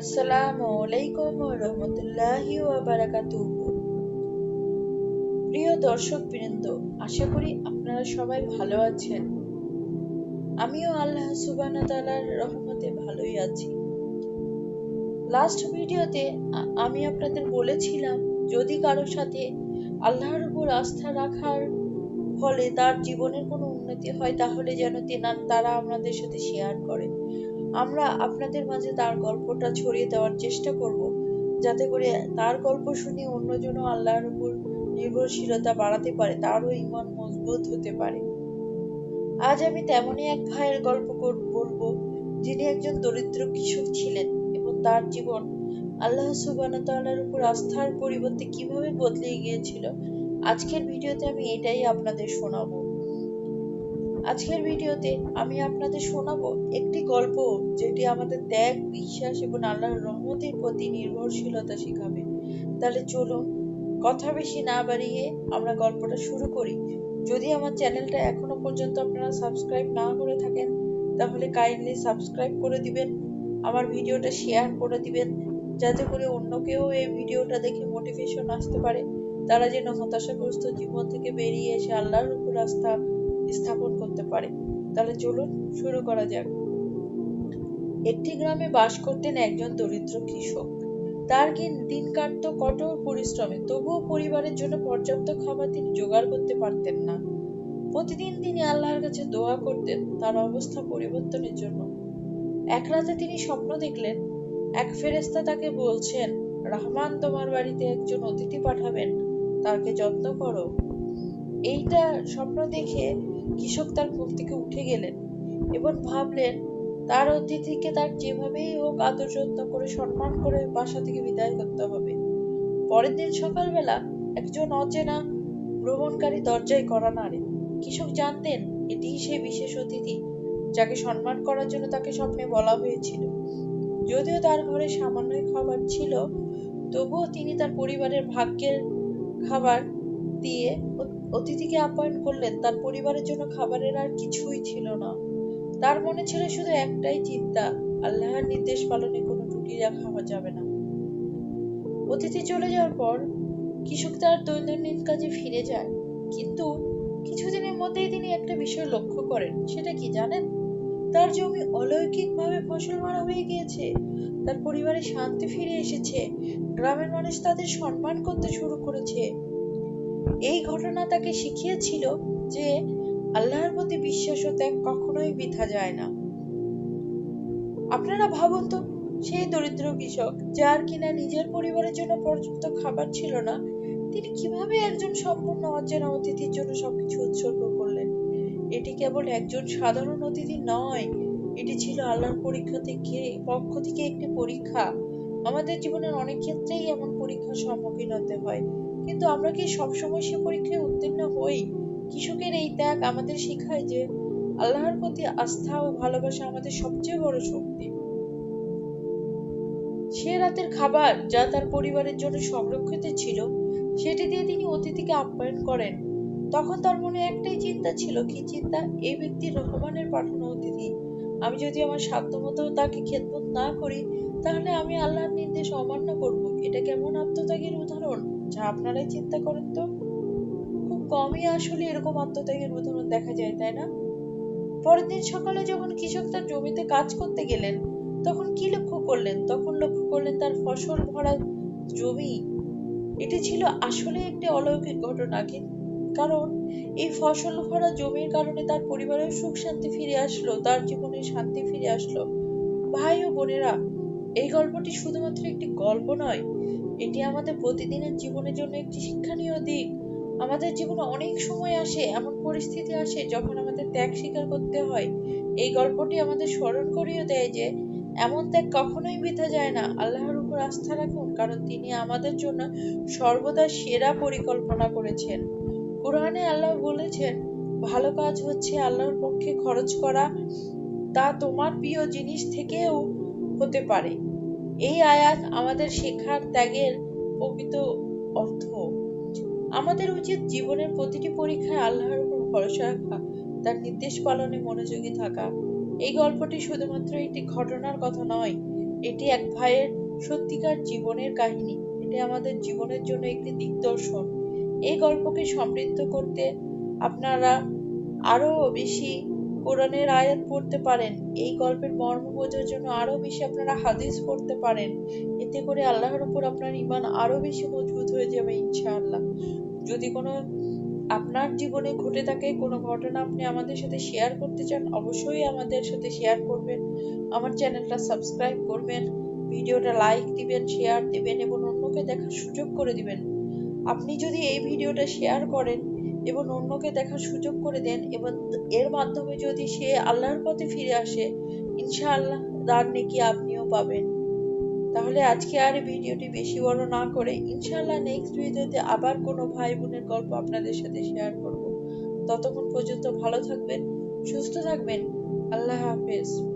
আসসালামু আলাইকুম রহমতুল্লাহি প্রিয় দর্শক বৃন্দ আশা করি আপনারা সবাই ভালো আছেন। আমিও আল্লাহ সুবহানাহু তাআলার রহমতে ভালোই আছি। লাস্ট ভিডিওতে আমি আপনাদের বলেছিলাম, যদি কারোর সাথে আল্লাহর উপর আস্থা রাখার ফলে তার জীবনের কোনো উন্নতি হয়, তাহলে যেন তারা আমাদের সাথে শেয়ার করে আমরা আপনাদের মাঝে তার গল্পটা ছড়িয়ে দেওয়ার চেষ্টা করব, যাতে করে তার গল্প শুনে অন্যজনও আল্লাহর উপর নির্ভরশীলতা বাড়াতে পারে, তারও ইমান মজবুত হতে পারে। আজ আমি তেমনই এক ভাইয়ের গল্প বলব, যিনি একজন দরিদ্র কৃষক ছিলেন এবং তার জীবন আল্লাহ সুবাহর উপর আস্থার পরিবর্তে কীভাবে বদলে গিয়েছিল, আজকের ভিডিওতে আমি এটাই আপনাদের শোনাবো। আজকের ভিডিওতে আমি আপনাদের শোনাবো একটি গল্প যেটি আমাদের ত্যাগ, বিশ্বাস এবং আল্লাহর রহমতের প্রতি নির্ভরশীলতা শেখাবে। তাহলে চলুন কথা বেশি না বাড়িয়ে আমরা গল্পটা শুরু করি। যদি আমার চ্যানেলটা এখনও পর্যন্ত আপনারা সাবস্ক্রাইব না করে থাকেন, তাহলে কাইন্ডলি সাবস্ক্রাইব করে দিবেন, আমার ভিডিওটা শেয়ার করে দিবেন, যাতে করে অন্য কেউ এই ভিডিওটা দেখে মোটিভেশন আসতে পারে। তারা যেন হতাশাগ্রস্ত জীবন থেকে বেরিয়ে এসে আল্লাহর উপর আস্থা স্থাপন করতে পারে। তাহলে চলুন শুরু করা যাক। একটি গ্রামে বাস করতেন একজন দরিদ্র কৃষক। তার দিন কাটত কঠোর পরিশ্রমে? তবুও পরিবারের জন্য পর্যাপ্ত খাবার তিনি জোগাড় করতে পারতেন না। প্রতিদিন তিনি আল্লাহর কাছে দোয়া করতেন, তার অবস্থা পরিবর্তনের জন্য। এক রাতে তিনি স্বপ্ন দেখলেন, এক ফেরেস্তা তাকে বলছেন, রহমান, তোমার বাড়িতে একজন অতিথি পাঠাবেন, তাকে যত্ন করো। এইটা স্বপ্ন দেখে কৃষক তার ঘুম থেকে উঠে গেলেন এবং ভাবলেন, তার অতিথিকে তার যেভাবেই হোক আদর যত্ন করে সম্মান করে বাসা থেকে বিদায় করতে হবে। পরের দিন সকালবেলা একজন অচেনা ভ্রমণকারী দরজায় করা নাড়ে। কৃষক জানতেন এটি সেই বিশেষ অতিথি যাকে সম্মান করার জন্য তাকে স্বপ্নে বলা হয়েছিল। যদিও তার ঘরে সামান্যই খাবার ছিল, তবুও তিনি তার পরিবারের ভাগ্যের খাবার দিয়ে অতিথিকে আপ্যায়ন করলেন। তার পরিবারের জন্য খাবারের আর কিছুই ছিল না। তার মনে ছিল শুধু একটাই চিন্তা, আল্লাহর নির্দেশ পালনে কোনো ত্রুটি রাখা যাবে না। অতিথি চলে যাওয়ার পর কৃষক তার দৈনন্দিন কাজে ফিরে যায়। কিন্তু কিছুদিনের মধ্যেই তিনি একটা বিষয় লক্ষ্য করেন, সেটা কি জানেন? তার জমি অলৌকিকভাবে ফসল মারা হয়ে গিয়েছে। তার পরিবারে শান্তি ফিরে এসেছে। গ্রামের মানুষ তাদের সম্মান করতে শুরু করেছে। এই ঘটনা তাকে শিখিয়েছিল যে আল্লাহর প্রতি বিশ্বাস ত্যাগ কখনোই বৃথা যায় না। আপনারা ভাবুন তো, সেই দরিদ্র কৃষক, যার কিনা নিজের পরিবারের জন্য পর্যাপ্ত খাবার ছিল না, তিনি কীভাবে একজন সম্পূর্ণ অচেনা অতিথির জন্য সবকিছু উৎসর্গ করলেন? এটি কেবল একজন সাধারণ অতিথি নয়, এটি ছিল আল্লাহর পরীক্ষা থেকে পক্ষ থেকে একটি পরীক্ষা। আমাদের জীবনের অনেক ক্ষেত্রেই এমন পরীক্ষার সম্মুখীন হতে হয়। কিন্তু আমরা কি সবসময় সে পরীক্ষায় উত্তীর্ণ হই? কৃষকের এই ত্যাগ আমাদের শেখায় যে আল্লাহর প্রতি আস্থা ও ভালোবাসা আমাদের সবচেয়ে বড় শক্তি। সে রাতের খাবার যা তার পরিবারের জন্য সংরক্ষিত ছিল, সেটি দিয়ে তিনি অতিথিকে আপ্যায়ন করেন। তখন তার মনে একটাই চিন্তা ছিল কি চিন্তা এই ব্যক্তি রহমানের পাঠানো অতিথি। আমি যদি আমার সাধ্যমতো তাকে খেদমত না করি, তাহলে আমি আল্লাহর নির্দেশ অমান্য করব। এটা কেমন আত্মত্যাগের উদাহরণ? যা আপনারাই চিন্তা করেন তো। খুব কমই আসলে এরকম আত্মত্যাগের উদাহরণ দেখা যায়, তাই না? পরের দিন সকালে যখন কৃষক তার জমিতে কাজ করতে গেলেন, তখন কি লক্ষ্য করলেন? তখন লক্ষ্য করলেন তার ফসল ভরা জমি। এটি ছিল আসলে একটি অলৌকিক ঘটনা কারণ এই ফসল ভরা জমির কারণে তার পরিবারের সুখ শান্তি ফিরে আসলো, তার জীবনে শান্তি ফিরে আসলো। ভাই ও বোনেরা এই গল্পটি শুধুমাত্র একটি গল্প নয়, এটি আমাদের প্রতিদিনের জীবনের জন্য একটি শিক্ষণীয় দিক। আমাদের জীবনে অনেক সময় আসে, এমন পরিস্থিতি আসে যখন আমাদের ত্যাগ স্বীকার করতে হয়। এই গল্পটি আমাদের স্মরণ করিয়ে দেয় যে, এমন ত্যাগ কখনোই বৃথা যায় না, আল্লাহর উপর আস্থা রাখুন, কারণ তিনি আমাদের জন্য সর্বদা সেরা পরিকল্পনা করেছেন। কোরআনে আল্লাহ বলেছেন, ভালো কাজ হচ্ছে আল্লাহর পক্ষে খরচ করা। তা তোমার প্রিয় জিনিস থেকেও হতে পারে। এই আয়াত আমাদের শেখার ত্যাগের প্রকৃত অর্থ। আমাদের উচিত জীবনের প্রতিটি পরীক্ষায় আল্লাহর উপর ভরসা রাখা, তার নির্দেশ পালনে মনোযোগী থাকা। এই গল্পটি শুধুমাত্র একটি ঘটনার কথা নয়, এটি এক ভাইয়ের সত্যিকার জীবনের কাহিনী। এটি আমাদের জীবনের জন্য একটি দিগদর্শন। এই গল্পকে সমৃদ্ধ করতে আপনারা আরও বেশি কোরআনের আয়াত পড়তে পারেন। এই গল্পের মর্ম বোঝার জন্য আরও বেশি আপনারা হাদিস পড়তে পারেন। এতে করে আল্লাহর উপর আপনার ইমান আরও বেশি মজবুত হয়ে যাবে, ইনশাআল্লাহ। যদি কোনো আপনার জীবনে ঘটে থাকে, কোনো ঘটনা আপনি আমাদের সাথে শেয়ার করতে চান, অবশ্যই আমাদের সাথে শেয়ার করবেন। আমার চ্যানেলটা সাবস্ক্রাইব করবেন, ভিডিওটা লাইক দিবেন, শেয়ার দিবেন এবং অন্যকে দেখার সুযোগ করে দিবেন। আপনি যদি এই ভিডিওটা শেয়ার করেন এবং অন্যকে দেখার সুযোগ করে দেন এবং এর মাধ্যমে যদি সে আল্লাহর পথে ফিরে আসে, ইনশাআল্লাহ তার নেকি আপনিও পাবেন। তাহলে আজকে আর ভিডিওটি বেশি বড় না করে ইনশাআল্লাহ নেক্সট ভিডিওতে আবার কোনো ভাই বোনের গল্প আপনাদের সাথে শেয়ার করব। ততক্ষণ পর্যন্ত ভালো থাকবেন, সুস্থ থাকবেন, আল্লাহ হাফেজ।